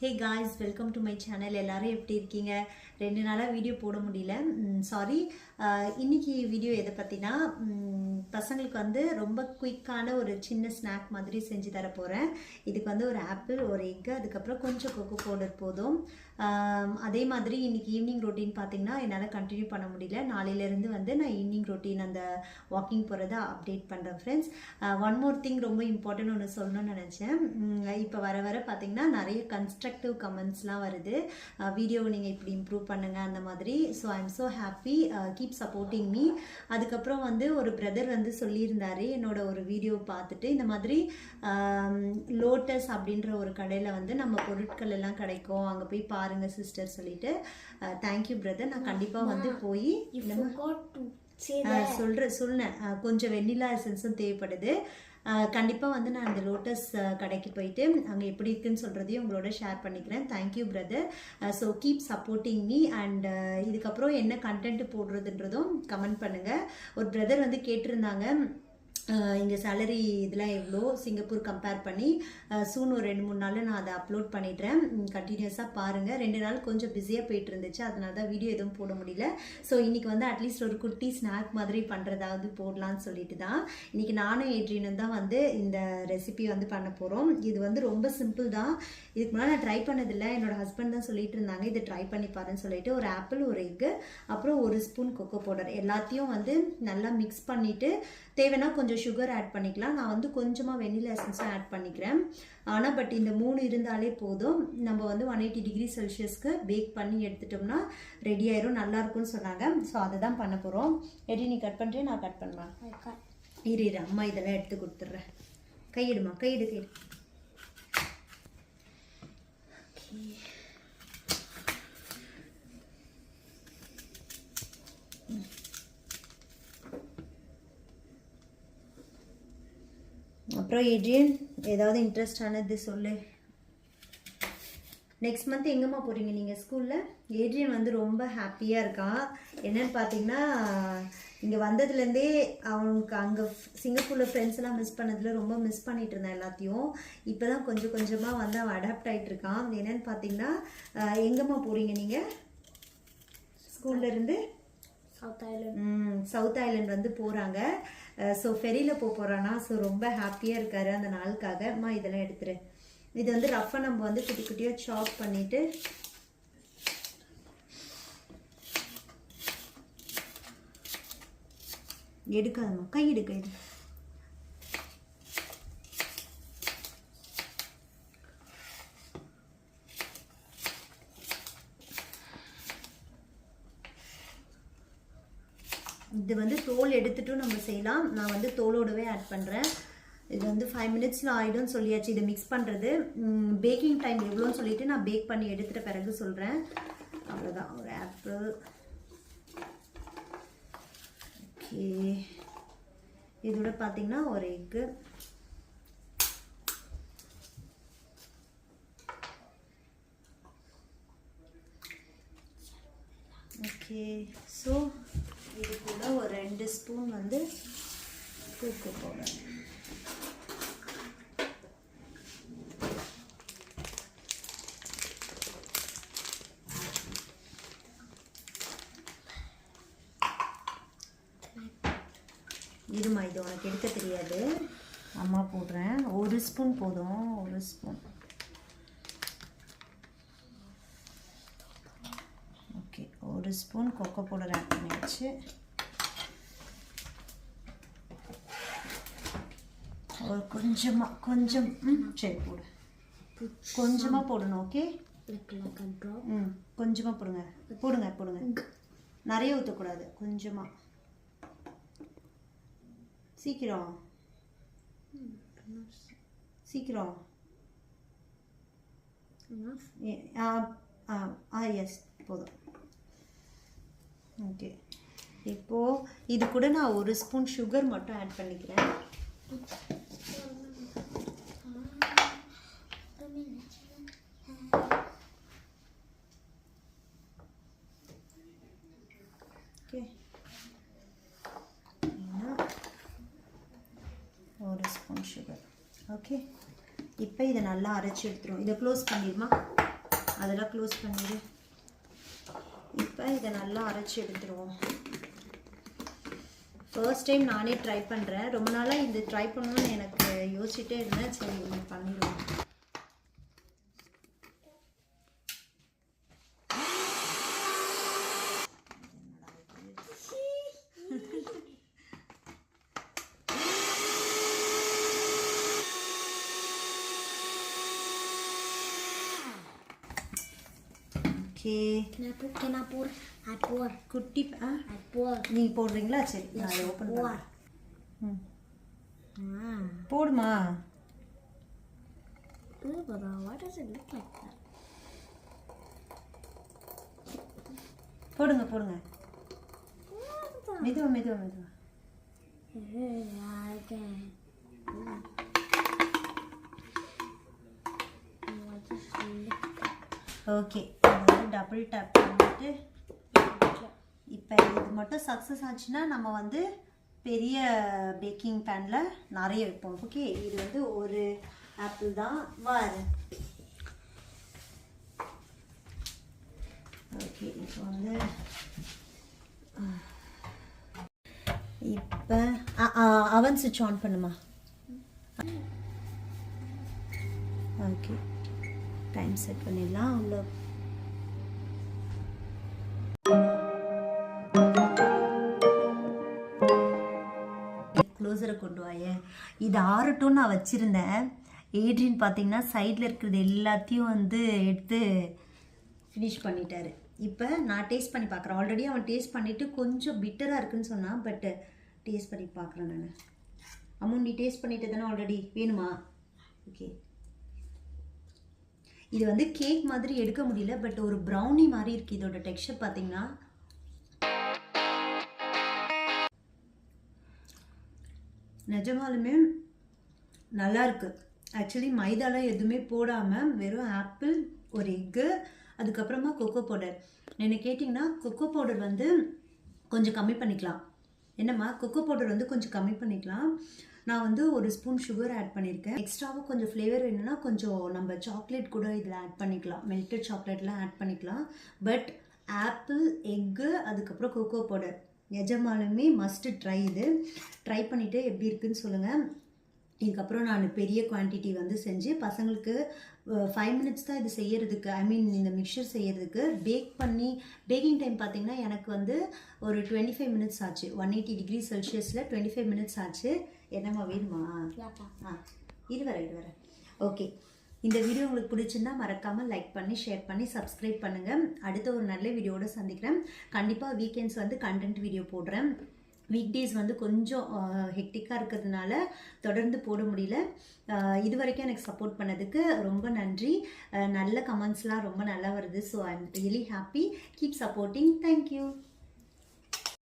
Hey guys welcome to my channel எல்லாரும் எப்படி இருக்கீங்க? ரெண்டு நாளாக வீடியோ போட முடியல. சாரி இன்னைக்கு வீடியோ எதை பற்றினா பசங்களுக்கு வந்து ரொம்ப குயிக்கான ஒரு சின்ன ஸ்நாக் மாதிரி செஞ்சு தர போகிறேன் இதுக்கு வந்து ஒரு ஆப்பிள் ஒரு எக்கு அதுக்கப்புறம் கொஞ்சம் கொக்கோ பவுடர் போதும். அதே மாதிரி இன்னைக்கு ஈவினிங் ரொட்டீன் பார்த்தீங்கன்னா என்னால் கண்டினியூ பண்ண முடியல. நாளையிலேருந்து வந்து நான் ஈவினிங் ரொட்டீன் அந்த வாக்கிங் போகிறத அப்டேட் பண்ணுறேன் ஃப்ரெண்ட்ஸ் ஒன் மோர் திங் ரொம்ப இம்பார்ட்டன்ட் ஒன்று சொல்லணும்னு நினச்சேன். இப்போ வர வர பார்த்தீங்கன்னா நிறைய கன்ஸ்ட்ரக்டிவ் கமெண்ட்ஸ்லாம் வருது. வீடியோவை நீங்கள் இப்படி இம்ப்ரூவ் பண்ணுங்க அந்த மாதிரி. So I am so happy keep supporting me அதுக்கப்புறம் வந்து ஒரு பிரதர் வந்து சொல்லியிருந்தாரு என்னோட ஒரு வீடியோ பார்த்துட்டு இந்த மாதிரி லோட்டஸ் அப்படின்ற ஒரு கடையில் வந்து நம்ம பொருட்கள் எல்லாம் கிடைக்கும் அங்கே போய் பாருங்க சிஸ்டர் சொல்லிட்டு. தேங்க்யூ பிரதர் நான் கண்டிப்பாக வந்து போய். சொல்ற சொன்னேன் கொஞ்சம் வெண்ணிலா எசன்ஸும் தேவைப்படுது. கண்டிப்பாக வந்து நான் அந்த லோட்டஸ் கடைக்கு போயிட்டு அங்கே எப்படி இருக்குன்னு சொல்கிறதையும் உங்களோட ஷேர் பண்ணிக்கிறேன். Thank you brother so keep supporting me and இதுக்கப்புறம் என்ன கண்டென்ட் போடுறதுன்றதும் கமெண்ட் பண்ணுங்கள் ஒரு பிரதர் வந்து கேட்டிருந்தாங்க இங்கே சேலரி இதெல்லாம் எவ்வளோ சிங்கப்பூர் கம்பேர் பண்ணி சூன் ஒரு ரெண்டு மூணு நாளில் நான் அதை அப்லோட் பண்ணிடுறேன். கண்டினியூஸாக பாருங்கள் ரெண்டு நாள் கொஞ்சம் பிஸியாக போயிட்டு இருந்துச்சு. அதனால தான் வீடியோ எதுவும் போட முடியல. ஸோ இன்றைக்கி வந்து அட்லீஸ்ட் ஒரு குட்டி ஸ்நாக் மாதிரி பண்ணுறதாவது போடலான்னு சொல்லிட்டு தான். இன்றைக்கி நானும் ஏட்ரியனும் தான் வந்து இந்த ரெசிபி வந்து பண்ண போகிறோம் இது வந்து ரொம்ப சிம்பிள் தான். இதுக்கு முன்னாடி நான் ட்ரை பண்ணதில்லை. என்னோடய ஹஸ்பண்ட் தான் சொல்லிட்டு இருந்தாங்க. இதை ட்ரை பண்ணி பாருன்னு சொல்லிட்டு ஒரு ஆப்பிள் ஒரு எக்கு அப்புறம் ஒரு ஸ்பூன் கொக்கோ பவுடர் எல்லாத்தையும் வந்து நல்லா மிக்ஸ் பண்ணிவிட்டு தேவைன்னா கொஞ்சம் சுகர் ஆட் பண்ணிக்கலாம். நான் வந்து கொஞ்சமாக வெண்ணிலா எசன்ஸும் ஆட் பண்ணிக்கிறேன். ஆனால் பட் இந்த மூணு இருந்தாலே போதும். நம்ம வந்து ஒன் எயிட்டி டிகிரி செல்சியஸ்க்கு பேக் பண்ணி எடுத்துட்டோம்னா ரெடி ஆயிரும். நல்லா இருக்கும்னு சொன்னாங்க. ஸோ அதை தான் பண்ண போகிறோம் எடி நீ கட் பண்ணுறேன் நான் கட் பண்ணுவேன். இரு இரு. அம்மா இதெல்லாம் எடுத்து கொடுத்துட்றேன். கையிடுமா? கையிடு கையிடு. அப்புறம் ஏட்ரியன் ஏதாவது இன்ட்ரெஸ்டானது சொல்லு. நெக்ஸ்ட் மந்த் எங்கேம்மா போகிறீங்க நீங்கள் ஸ்கூலில் ஏட்ரியன் வந்து ரொம்ப ஹாப்பியாக இருக்கான் என்னன்னு பார்த்தீங்கன்னா இங்கே வந்ததுலேருந்தே அவனுக்கு அங்கே சிங்கப்பூரில் ஃப்ரெண்ட்ஸ் எல்லாம் மிஸ் பண்ணதில் ரொம்ப மிஸ் பண்ணிட்டு இருந்தான் எல்லாத்தையும். இப்போ தான் கொஞ்சம் கொஞ்சமாக வந்து அவன் அடாப்ட் ஆகிட்டு இருக்கான். என்னன்னு பார்த்தீங்கன்னா எங்கேம்மா போகிறீங்க நீங்கள் ஸ்கூல்ல சவுத் ஐலண்ட் வந்து போகிறாங்க ஸோ ஃபெரியில் போக போகிறானா ஸோ ரொம்ப ஹாப்பியாக இருக்காரு அந்த நாளுக்காக. அம்மா இதெல்லாம் எடுத்துரு. இது வந்து ரஃபாக நம்ம வந்து குட்டி குட்டியாக சாப் பண்ணிவிட்டு எடுக்காதம்மா. கை எடுக்க கை எடு. இது வந்து தோல் எடுத்துட்டும் நம்ம செய்யலாம். நான் வந்து தோலோடவே ஆட் பண்ணுறேன் இது வந்து ஃபைவ் மினிட்ஸில் ஆகிடும்னு சொல்லியாச்சு. இதை மிக்ஸ் பண்ணுறது பேக்கிங் டைம் எவ்வளோன்னு சொல்லிவிட்டு நான் பேக் பண்ணி எடுத்துகிட்ட பிறகு சொல்கிறேன் அவ்வளோதான் ஒரு ஆப்பிள் ஓகே இதோட பார்த்தீங்கன்னா ஒரு எக்கு ஓகே ஸோ இது கூட ஒரு ரெண்டு ஸ்பூன் வந்து கோகோ பவுடர் இருமா இது உனக்கு எடுக்க தெரியாது. அம்மா போடுறேன். ஒரு ஸ்பூன் போதும் ஒரு ஸ்பூன் ஓகே ஒரு ஸ்பூன் கொக்கோ பவுடர் ஆட் பண்ணியாச்சு ஒரு கொஞ்சமாக கொஞ்சம் ம் சரி போடு கொஞ்சமாக போடணும் ஓகே. ம் கொஞ்சமாக போடுங்க போடுங்க போடுங்க நிறைய ஊற்றக்கூடாது கொஞ்சமாக சீக்கிரம் சீக்கிரம் ஆ ஆ எஸ் போதும் ஓகே இப்போது இது கூட நான் ஒரு ஸ்பூன் சுகர் மட்டும் ஆட் பண்ணிக்கிறேன். ஓகே ஒரு ஸ்பூன் சுகர் ஓகே இப்போ இதை நல்லா அரைச்சி எடுத்துரும் இதை க்ளோஸ் பண்ணிடுமா? அதெல்லாம் க்ளோஸ் பண்ணிடு. இப்போ இதை நல்லா அரைச்சி எடுத்துருவோம். ஃபர்ஸ்ட் டைம் நானே ட்ரை பண்ணுறேன் ரொம்ப நாளாக இது ட்ரை பண்ணணும்னு எனக்கு யோசிச்சுட்டே இருந்தேன். சரி பண்ணிடுவோம். Okay I pour? I pour. குட்டி ஆ pour. நீங்கள் போடுறீங்களா சரி நான் அதை ஓப்பன். பண்ணுறேன் ம் Ah. போடுமா uh? போடுங்க போடுங்க? மெதுவா மெதுவா மெதுவா. ஓகே வந்து டபுள் டேப் பண்ணிட்டு இப்போ இது மட்டும் சக்ஸஸ் ஆச்சுன்னா நம்ம வந்து பெரிய பேக்கிங் பேனில் நிறைய வைப்போம். ஓகே இது வந்து ஒரு ஆப்பிள் தான். வாரு. ஓகே இப்போ வந்து இப்போ அவன் சுவிட்ச் ஆன் பண்ணுமா? ஓகே டைம் செட் பண்ணிடலாம். அவ்வளோ க்ளோஸரை கொண்டு வாயேன் இது ஆறட்டும் நான் வச்சுருந்தேன். ஏட்ரின் பார்த்தீங்கன்னா சைடில் இருக்கிறது எல்லாத்தையும் வந்து எடுத்து ஃபினிஷ் பண்ணிட்டாரு. இப்போ நான் டேஸ்ட் பண்ணி பார்க்குறேன். ஆல்ரெடி அவன் டேஸ்ட் பண்ணிவிட்டு கொஞ்சம் பிட்டராக இருக்குன்னு சொன்னான் பட் டேஸ்ட் பண்ணி பார்க்குறேன் நான். அமௌண்ட் நீ டேஸ்ட் பண்ணிட்டு தானே ஆல்ரெடி வேணுமா? ஓகே இது வந்து கேக் மாதிரி எடுக்க முடியல பட் ஒரு ப்ரௌனி மாதிரி இருக்குது இதோட டெக்ஸ்டர் பார்த்தீங்கன்னா நிஜமாலுமே நல்லாயிருக்கு ஆக்சுவலி மைதாலாம் எதுவுமே போடாமல் வெறும் ஆப்பிள் ஒரு எக்கு அதுக்கப்புறமா கொக்கோ பவுடர் என்ன கேட்டிங்கன்னா கொக்கோ பவுடர் வந்து கொஞ்சம் கம்மி பண்ணிக்கலாம். என்னம்மா? கொக்கோ பவுடர் வந்து கொஞ்சம் கம்மி பண்ணிக்கலாம். நான் வந்து ஒரு ஸ்பூன் சுகர் ஆட் பண்ணியிருக்கேன் எக்ஸ்ட்ராவாக கொஞ்சம் ஃப்ளேவர் வேணும்னா கொஞ்சம் நம்ம சாக்லேட் கூட இதில் ஆட் பண்ணிக்கலாம். மெல்டட் சாக்லேட்லாம் ஆட் பண்ணிக்கலாம். பட் ஆப்பிள் எக்கு அதுக்கப்புறம் கொக்கோ பவுடர் நிஜமாலுமே மஸ்ட்டு ட்ரை இது. ட்ரை பண்ணிவிட்டு எப்படி இருக்குன்னு சொல்லுங்கள் இதுக்கப்புறம் நான் பெரிய குவான்டிட்டி வந்து செஞ்சு பசங்களுக்கு ஃபைவ் மினிட்ஸ் தான் இது செய்யறதுக்கு ஐ மீன் இந்த மிக்சர் செய்யறதுக்கு பேக் பண்ணி பேக்கிங் டைம் பார்த்தீங்கன்னா எனக்கு வந்து ஒரு டுவெண்ட்டி ஃபைவ் மினிட்ஸ் ஆச்சு. ஒன் எயிட்டி டிகிரி செல்சியஸில் டுவெண்ட்டி ஃபைவ் மினிட்ஸ் ஆச்சு. என்னம்மா வேணுமா. ஆ இரு வர இரு வர ஓகே இந்த வீடியோ உங்களுக்கு பிடிச்சிருந்தா மறக்காமல் லைக் பண்ணி ஷேர் பண்ணி சப்ஸ்கிரைப் பண்ணுங்கள் அடுத்த ஒரு நல்ல வீடியோட சந்திக்கிறேன். கண்டிப்பாக வீக்கெண்ட்ஸ் வந்து கண்டென்ட் வீடியோ போடுறேன். வீக் டேஸ் வந்து கொஞ்சம் ஹெக்டிக்காக இருக்கிறதுனால தொடர்ந்து போட முடியல. இது வரைக்கும் எனக்கு சப்போர்ட் பண்ணதுக்கு ரொம்ப நன்றி. நல்ல கமெண்ட்ஸ்லாம் ரொம்ப நல்லா வருது. So I am really happy keep supporting thank you